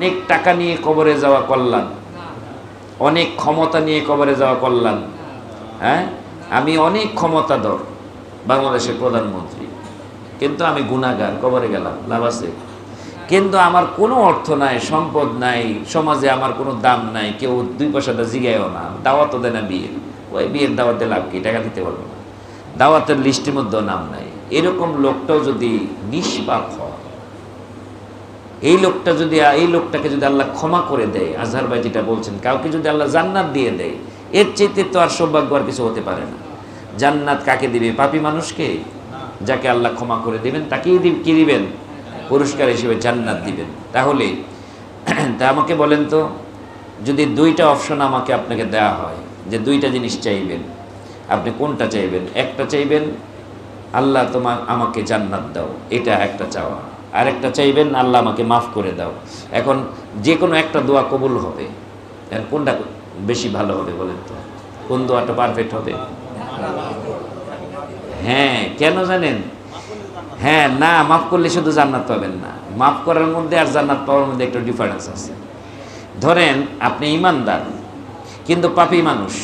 অনেক টাকা নিয়ে কবরে যাওয়া কল্যাণ। অনেক ক্ষমতা নিয়ে কবরে যাওয়া কল্যাণ। হ্যাঁ? আমি অনেক ক্ষমতাধর বাংলাদেশের প্রধানমন্ত্রী। কিন্তু আমি গুণাগার, কবরে গেলাম, লাভ আছে। কিন্তু আমার কোনো অর্থ নাই, সম্পদ নাই, সমাজে আমার কোনো দাম নাই, কেউ দুই পয়সাটা জিগায়ও না। দাওয়াতও দেয় না বিয়ের। ওই বিয়ের দাওয়াতে লাভ কি? টাকা দিতে পারব না। দাওয়াতের লিস্টের মধ্যেও নাম নাই। এরকম লোকটাও যদি নিষ্পাপ হয় এই লোকটা যদি, এই লোকটাকে যদি আল্লাহ ক্ষমা করে দেয়, আজহার ভাই যেটা বলছেন, কাউকে যদি আল্লাহ জান্নাত দিয়ে দেয়, এর চেয়ে তো আর সৌভাগ্য আর কিছু হতে পারে না। জান্নাত কাকে দিবে? পাপি মানুষকে? যাকে আল্লাহ ক্ষমা করে দিবেন, তাকেই কি দিবেন? পুরস্কার হিসেবে জান্নাত দিবেন। তাহলে, তা আমাকে বলেন তো, যদি দুইটা অপশন আমাকে আপনাকে দেওয়া হয়, যে দুইটা জিনিস চাইবেন, আপনি কোনটা চাইবেন? একটা চাইবেন, আল্লাহ তোমার আমাকে জান্নাত দাও, এটা একটা চাওয়া। আর একটা চাইবেন, আল্লাহ আমাকে মাফ করে দাও। এখন যে কোনো একটা দোয়া কবুল হবে। কোনটা বেশি ভালো হবে বলেন তো? কোন দোয়াটা পারফেক্ট হবে? হ্যাঁ কেন জানেন? হ্যাঁ না, মাফ করলে শুধু জান্নাত পাবেন না। মাফ করার মধ্যে আর জান্নাত পাওয়ার মধ্যে একটা ডিফারেন্স আছে। ধরেন, আপনি ইমানদার, কিন্তু পাপি মানুষ।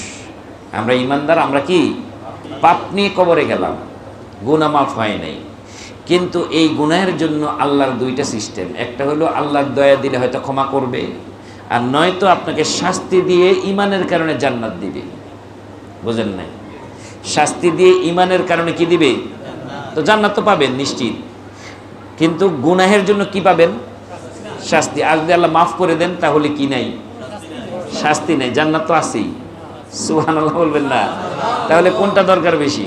আমরা ইমানদার, আমরা কি? পাপ নিয়ে কবরে গেলাম। গুণা মাফ হয় নাই। কিন্তু এই গুনাহের জন্য আল্লাহর দুইটা সিস্টেম। একটা হলো আল্লাহর দয়া দিলে হয়তো ক্ষমা করবে, আর নয়তো আপনাকে শাস্তি দিয়ে ইমানের কারণে জান্নাত দিবে। বুঝেন নাই? শাস্তি দিয়ে ইমানের কারণে কি দিবে? তো জান্নাত তো পাবেন, নিশ্চিত। কিন্তু গুনাহের জন্য কি পাবেন? শাস্তি। আর যদি আল্লাহ মাফ করে দেন, তাহলে কি নাই? শাস্তি নেই, জান্নাত তো আছেই। সুহান বলবেন না। তাহলে কোনটা দরকার বেশি?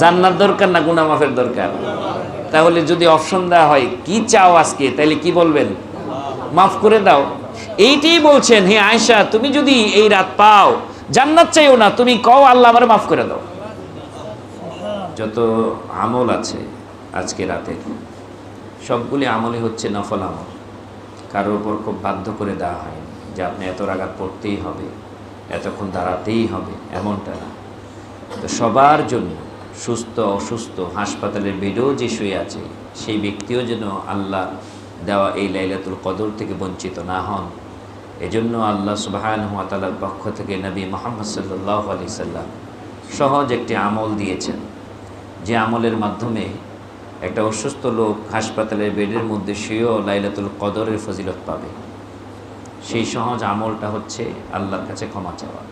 জান্নাত দরকার না গুনা মাফের দরকার? তাহলে যদি অপশন দেওয়া হয়, কি চাও আজকে? তাহলে কি বলবেন? মাফ করে দাও। এইটাই বলছেন, হে আয়সা তুমি যদি এই রাত পাও, জান্নাত চাইও না, তুমি কও আল্লাহ আমার মাফ করে দাও। যত আমল আছে আজকে রাতে, সবগুলি আমলই হচ্ছে নফল আমল। কারোর উপর খুব বাধ্য করে দেওয়া হয় যে আপনি এত রাগাত পড়তেই হবে, এতক্ষণ দাঁড়াতেই হবে, এমনটা না। তো সবার জন্য সুস্থ, অসুস্থ হাসপাতালের বেডেও যে শুয়ে আছে, সেই ব্যক্তিও যেন আল্লাহ দেওয়া এই লাইলাতুল কদর থেকে বঞ্চিত না হন। এজন্য আল্লাহ সুবাহান তালার পক্ষ থেকে নবী মোহাম্মদ সাল্লাহ আলি সাল্লাম সহজ একটি আমল দিয়েছেন। যে আমলের মাধ্যমে একটা অসুস্থ লোক হাসপাতালের বেডের মধ্যে শুয়েও লাইলাতুল কদরের ফজিলত পাবে। সেই সহজ আমলটা হচ্ছে আল্লাহর কাছে ক্ষমা চাওয়া।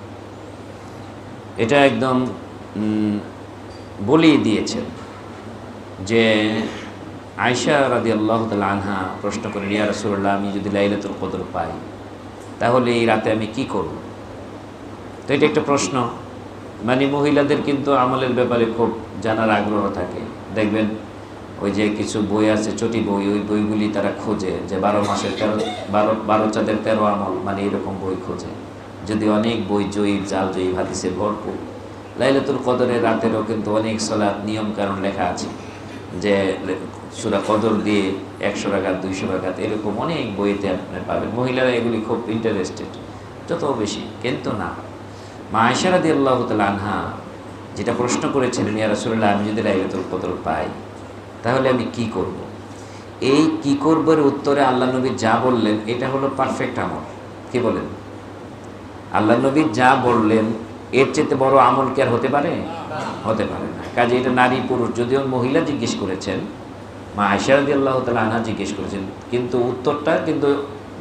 এটা একদম বলেই দিয়েছেন যে আয়সা রাদি আল্লাহ আনহা প্রশ্ন করেন, ইয়া রসুল্লাহ আমি যদি লাইলাতুল কদর পাই, তাহলে এই রাতে আমি কি করব? তো এটা একটা প্রশ্ন। মানে মহিলাদের কিন্তু আমলের ব্যাপারে খুব জানার আগ্রহ থাকে। দেখবেন ওই যে কিছু বই আছে, চটি বই, ওই বইগুলি তারা খোঁজে যে বারো মাসের তেরো, বারো বারো চাঁদের তেরো আমল মানে এরকম বই খোঁজে। যদি অনেক বই জয়ীব, জাল জয়ীব, হাদিসে ভরপুর। লাইলাতুল কদরের রাতেরও কিন্তু অনেক সলাৎ নিয়ম কারণ লেখা আছে যে সুরা কদর দিয়ে একশো রাখাত দুইশো রাখাত এরকম অনেক বইতে আপনি পাবেন। মহিলারা এগুলি খুব ইন্টারেস্টেড যত বেশি, কিন্তু না। মা আয়সারাদি আল্লাহ আনহা যেটা প্রশ্ন করেছিলেন, ইয়া রাসুল্লাহ আমি যদি লাইলাতুল কদর পাই, তাহলে আমি কি করব। এই কি করবার উত্তরে আল্লাহ নবী যা বললেন, এটা হলো পারফেক্ট আমল। কি বলেন? আল্লাহ নবী যা বললেন এর চেয়ে বড় আমল কি আর হতে পারে? হতে পারে না। কাজে এটা নারী পুরুষ, যদিও মহিলা জিজ্ঞেস করেছেন, মা আয়সারদি আল্লাহ তালা আনা জিজ্ঞেস করেছেন, কিন্তু উত্তরটা কিন্তু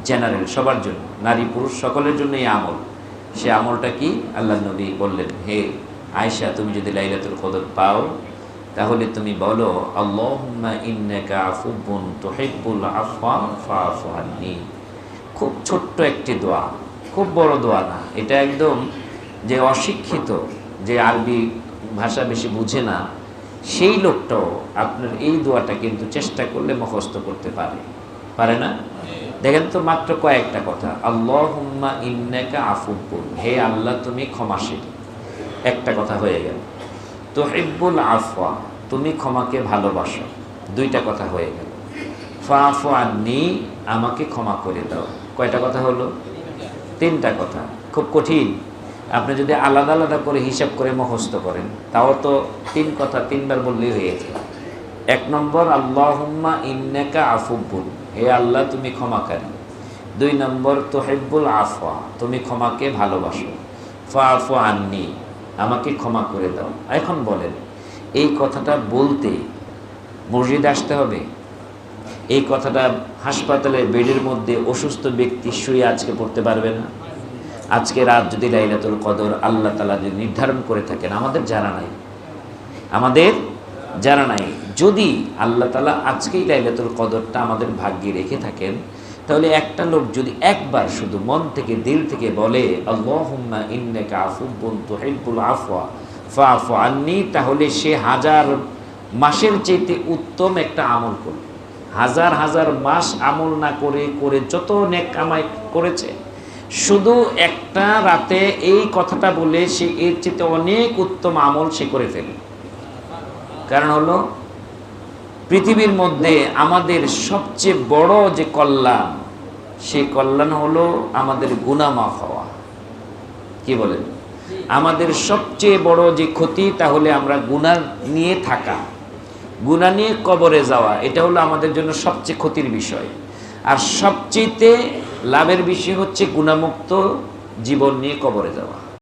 জেনারেল সবার জন্য। নারী পুরুষ সকলের জন্য এই আমল। সে আমলটা কি? আল্লাহ নবী বললেন, হে আয়সা তুমি যদি লাইলাতুল কদর পাও, তাহলে তুমি বলো আন্নি। খুব ছোট্ট একটি দোয়া, খুব বড় দোয়া না। এটা একদম যে অশিক্ষিত, যে আরবি ভাষা বেশি বুঝে না, সেই লোকটাও আপনার এই দোয়াটা কিন্তু চেষ্টা করলে মুখস্থ করতে পারে। পারে না? দেখেন তো মাত্র কয়েকটা কথা। আল্লাহ হুম্মা ইন্নাকা আফুব্বুল হে আল্লাহ, তুমি ক্ষমাশীল। একটা কথা হয়ে গেল। তো হিব্বুল আফওয়া, তুমি ক্ষমাকে ভালোবাসো। দুইটা কথা হয়ে গেল। ফাফু আন্নি, আমাকে ক্ষমা করে দাও। কয়টা কথা হলো? তিনটা কথা। খুব কঠিন। আপনি যদি আলাদা আলাদা করে হিসাব করে মুখস্থ করেন, তাও তো তিন কথা তিনবার বললেই হয়েছে এক নম্বর, আল্লাহুম্মা ইন্নাকা আফুব্বুল হে আল্লাহ, তুমি ক্ষমাকারী। দুই নম্বর, তোহেব্বুল আফওয়া। তুমি ক্ষমাকে ভালোবাসো। ফা আফু আননি, আমাকে ক্ষমা করে দাও। এখন বলেন, এই কথাটা বলতে মসজিদে আসতে হবে? এই কথাটা হাসপাতালে বেডের মধ্যে অসুস্থ ব্যক্তি শুয়ে আজকে পড়তে পারবে না? আজকে রাত যদি লাইলাতুল কদর আল্লাহ তালা যদি নির্ধারণ করে থাকেন, আমাদের জানা নাই। আমাদের জানা নাই। যদি আল্লাহ তালা আজকেই লাইলাতুল কদরটা আমাদের ভাগ্যে রেখে থাকেন, তাহলে একটা লোক যদি একবার শুধু মন থেকে, দিল থেকে বলে, আল্লাহুম্মা আন্নি, তাহলে সে হাজার মাসের চাইতে উত্তম একটা আমল করবে। হাজার হাজার মাস আমল না করে করে যত নেক কামাই করেছে শুধু একটা রাতে এই কথাটা বলে সে এর চেয়ে অনেক উত্তম আমল সে করে ফেলে। কারণ হলো, পৃথিবীর মধ্যে আমাদের সবচেয়ে বড় যে কল্যাণ, সেই কল্যাণ হলো আমাদের গুনামাফ হওয়া। কি বলেন? আমাদের সবচেয়ে বড় যে ক্ষতি তাহলে আমরা গুণা নিয়ে থাকা। গুণা নিয়ে কবরে যাওয়া, এটা হলো আমাদের জন্য সবচেয়ে ক্ষতির বিষয়। আর সবচেয়েতে লাভের বিষয় হচ্ছে গুণামুক্ত জীবন নিয়ে কবরে যাওয়া।